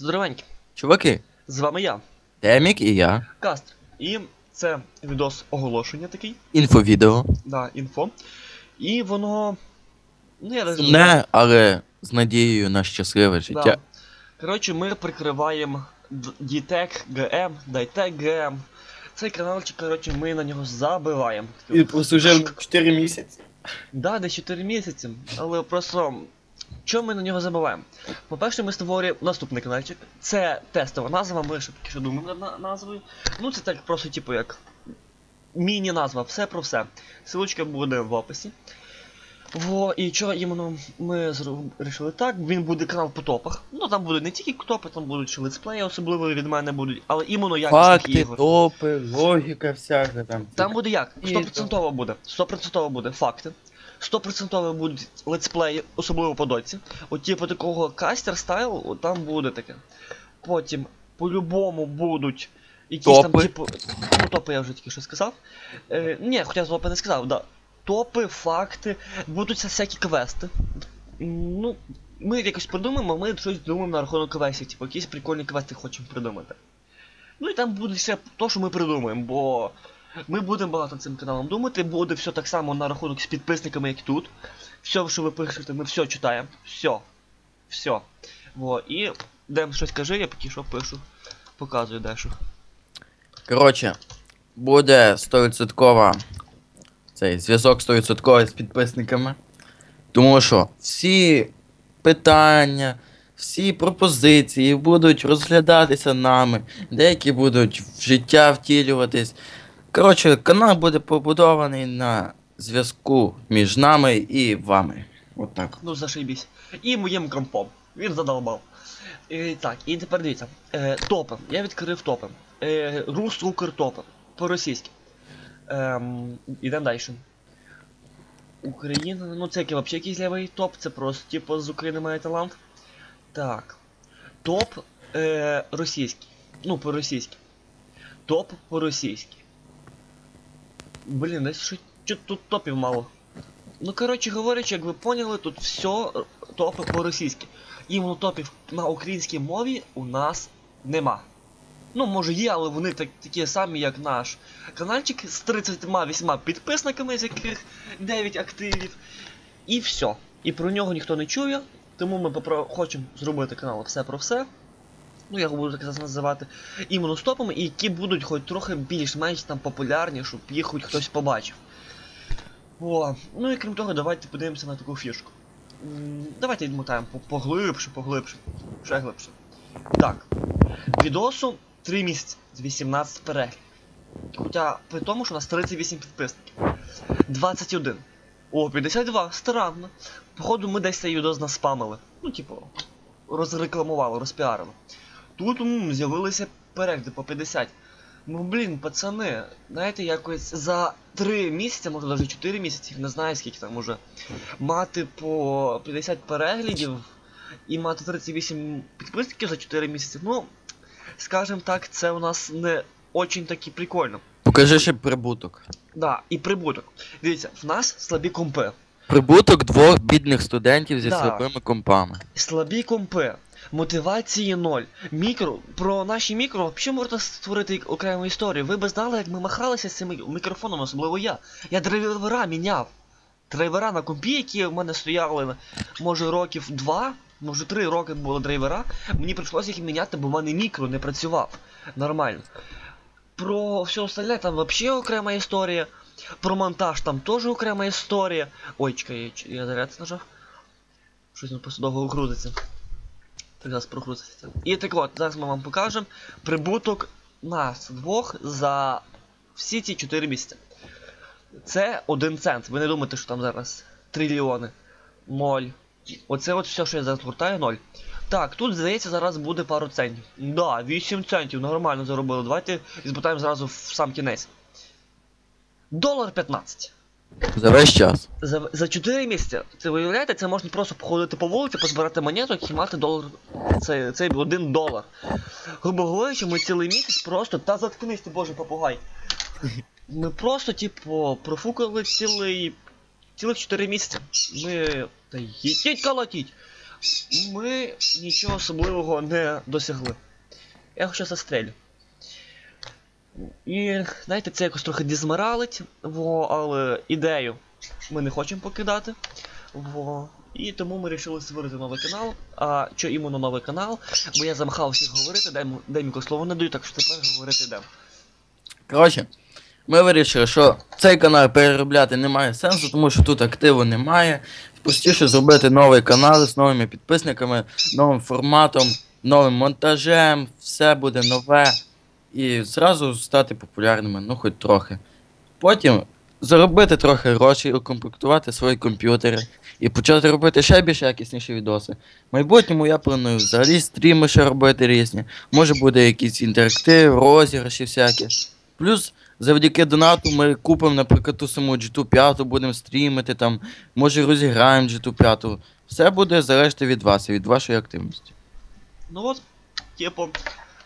Здоровенькі, Чуваки, з вами я, Демік і я. Кастр. І це відос оголошення такий, Інфовідео. да, інфо. І воно. Ну, я не знаю. Сумне, але з надією на щасливе життя. Да. Коротше, ми прикриваємо Дітек ГМ, Дайтек ГМ. Цей каналчик, коротше, ми на нього забиваємо. І прослужив 4 місяці. Да, десь 4 місяці. Але просто. Чому ми на нього забуваємо? По-перше, ми створюємо наступний каналчик. Це тестова назва, ми ще поки що думаємо над назвою. Ну це так просто, типу, як міні-назва, все про все. Силочка буде в описі. Во, і що іменно ми вирішили так, він буде канал по топах. Ну там будуть не тільки топи, там будуть ще летсплеї, особливо від мене будуть, але іменно якісних Факти, ігор. топи, логіка всяка там. Там буде як? 100% буде. 100% буде факти. 100% будуть летсплеї, особливо по доці. От типу такого кастер стайл, там буде таке. Потім, по-любому будуть якісь там, типу. Ну, топи я вже тільки що сказав. Е, ні, хоча топи не сказав, да. Топи, факти, Будуться всякі квести. Ну, ми якось придумаємо, ми щось думаємо на рахунок квестів, типу, якісь прикольні квести хочемо придумати. Ну і там буде все то, що ми придумаємо, бо ми будемо багато цим каналом думати, буде все так само на рахунок з підписниками, як тут. Все, що ви пишете, ми все читаємо. Все. Все. Во. І Дем щось каже, я поки що пишу. Показую дещо. Коротше, буде 100% цей зв'язок 100% з підписниками. Тому що всі питання, всі пропозиції будуть розглядатися нами, деякі будуть в життя втілюватись. Коротше, канал буде побудований на зв'язку між нами і вами. От так. Ну, зашибісь. І моїм компом. Він задолбав. І, так, і тепер дивіться. Е, топи. Я відкрив топи. Е, Рус Укр топи. По-російськи. Ем, ідемо далі. Україна. Ну це взагалі якийсь лівий топ, це просто типу з України має талант. Так. Топ е, російський. Ну, по-російськи. Топ по-російськи. Блін, десь що, тут топів мало. Ну, коротше говорячи, як ви поняли, тут все топи по-російськи. Іменно топів на українській мові у нас нема. Ну, може є, але вони так, такі самі, як наш каналчик з 38 підписниками, з яких 9 активів. І все. І про нього ніхто не чує, тому ми хочемо зробити канал все про все. Ну, я буду так називати. З і які будуть хоч трохи більш-менш там популярні, щоб їх хоч хтось побачив. О, ну і крім того, давайте подивимося на таку фішку. Давайте відмотаємо поглибше, поглибше, ще глибше. Так. Відосу 3 місяці з 18 переглядів. Хоча при тому, що у нас 38 підписників. 21. О, 52, странно. Походу, ми десь цей відос наспамили. Ну, типу, розрекламували, розпіарили. Тут з'явилися перегляди по 50. Ну блін, пацани, знаєте, якось за 3 місяці, може навіть 4 місяці, не знаю скільки там уже, мати по 50 переглядів і мати 38 підписників за 4 місяці, ну, скажем так, це у нас не очень таки прикольно. Покажи ще прибуток. Да, і прибуток. Дивіться, в нас слабі компи. Прибуток двох бідних студентів зі Да. слабими компами. Слабі компи. Мотивації ноль. Мікро. Про наші мікро взагалі можна створити окрему історію. Ви би знали, як ми махалися з цими мікрофоном, особливо я. Я драйвера міняв. Драйвера на компі, які в мене стояли, може, років два, може три роки були драйвера. Мені прийшлося їх міняти, бо в мене мікро не працював. Нормально. Про все остальне там взагалі окрема історія. Про монтаж там теж окрема історія. Ой, чекай, я, заряд нажав. Щось він просто довго грузиться. Так зараз прогрузиться. І так от, зараз ми вам покажемо прибуток нас двох за всі ці 4 місяці. Це 1 цент. Ви не думаєте, що там зараз трильйони. Ноль. Оце от все, що я зараз гуртаю, 0. Так, тут, здається, зараз буде пару центів. Да, 8 центів, нормально заробили. Давайте збутаємо зразу в сам кінець. Долар 15. За весь час. За, за 4 місяці. Це виявляєте, це можна просто походити по вулиці, позбирати монеток і мати долар. Це, цей один долар. Грубо говорячи, ми цілий місяць просто. Та заткнись ти, боже попугай. Ми просто, типу, профукали цілий. цілих 4 місяці. Ми. Та їдіть колотіть! ми нічого особливого не досягли. Я щас застрелю. І знаєте, це якось трохи дізморалить, во, але ідею ми не хочемо покидати. Во. І тому ми вирішили створити новий канал. А що іменно новий канал? Бо я замахав всіх говорити, м- дай слово не даю, так що тепер говорити йдемо. Коротше, ми вирішили, що цей канал переробляти немає сенсу, тому що тут активу немає. Простіше зробити новий канал з новими підписниками, новим форматом, новим монтажем, все буде нове. І зразу стати популярними, ну хоч трохи. Потім заробити трохи грошей, укомплектувати свої комп'ютери і почати робити ще більш якісніші відоси. В майбутньому я планую взагалі стріми ще робити різні. Може буде якийсь інтерактив, розіграші всякі. Плюс завдяки донату ми купимо, наприклад, ту саму GT 5, будемо стрімити там, може розіграємо GT 5. Все буде залежати від вас і від вашої активності. Ну от, типу,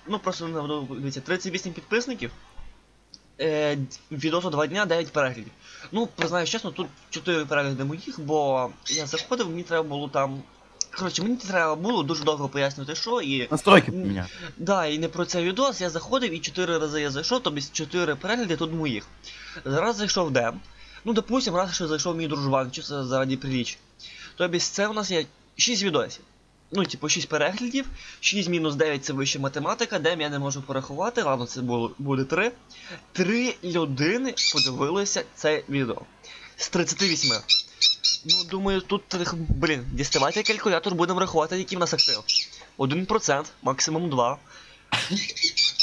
ну просто наведу, дивіться, 38 підписників. Е, відосу 2 дня 9 переглядів. Ну, признаюсь чесно, тут 4 перегляди моїх, бо я заходив, мені треба було там. Коротше, мені треба було дуже довго пояснювати, що і. Настройки поміняти. Да, і не про цей відос я заходив і 4 рази я зайшов, тобто 4 перегляди тут моїх. Раз зайшов Дем. Ну, допустим, раз ще зайшов мій дружбан, чи це заради приліч. Тобто це у нас є 6 відосів. Ну, типу, 6 переглядів, 6 мінус 9 це вища математика, Дем я не можу порахувати, ладно, це буде 3. 3 людини подивилися це відео. З 38. Ну, думаю, тут, блін, діставайте калькулятор, будемо рахувати, який в нас актив. 1%, максимум 2.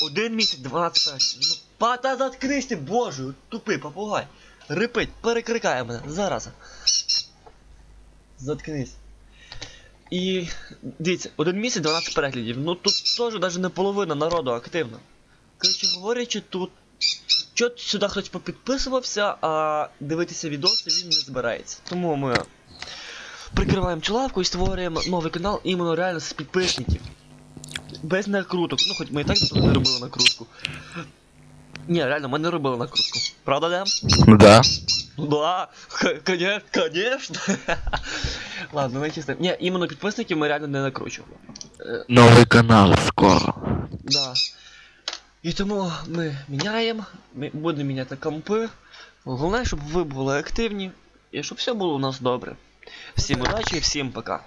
Один місяць, 12 перших. Ну, пата заткнись ти, боже, тупий попугай. Рипить, перекрикає мене, зараз. Заткнись. І дивіться, один місяць 12 переглядів. Ну тут теж навіть не половина народу активна. Коротше говорячи, тут. Чо сюди хтось попідписувався, а дивитися відоси він не збирається. Тому ми прикриваємо чоловку і створюємо новий канал іменно реально з підписників. Без накруток. Ну хоч ми і так не робили накрутку. Ні, реально, ми не робили накрутку. Правда, Дем? Ну да. Ну да, конечно, конечно. Ладно, ми чисто. Ні, іменно підписників ми реально не накручували. Е, Новий канал скоро. Да. І тому ми міняємо, ми будемо міняти компи. Головне, щоб ви були активні і щоб все було у нас добре. Всім удачі і всім пока.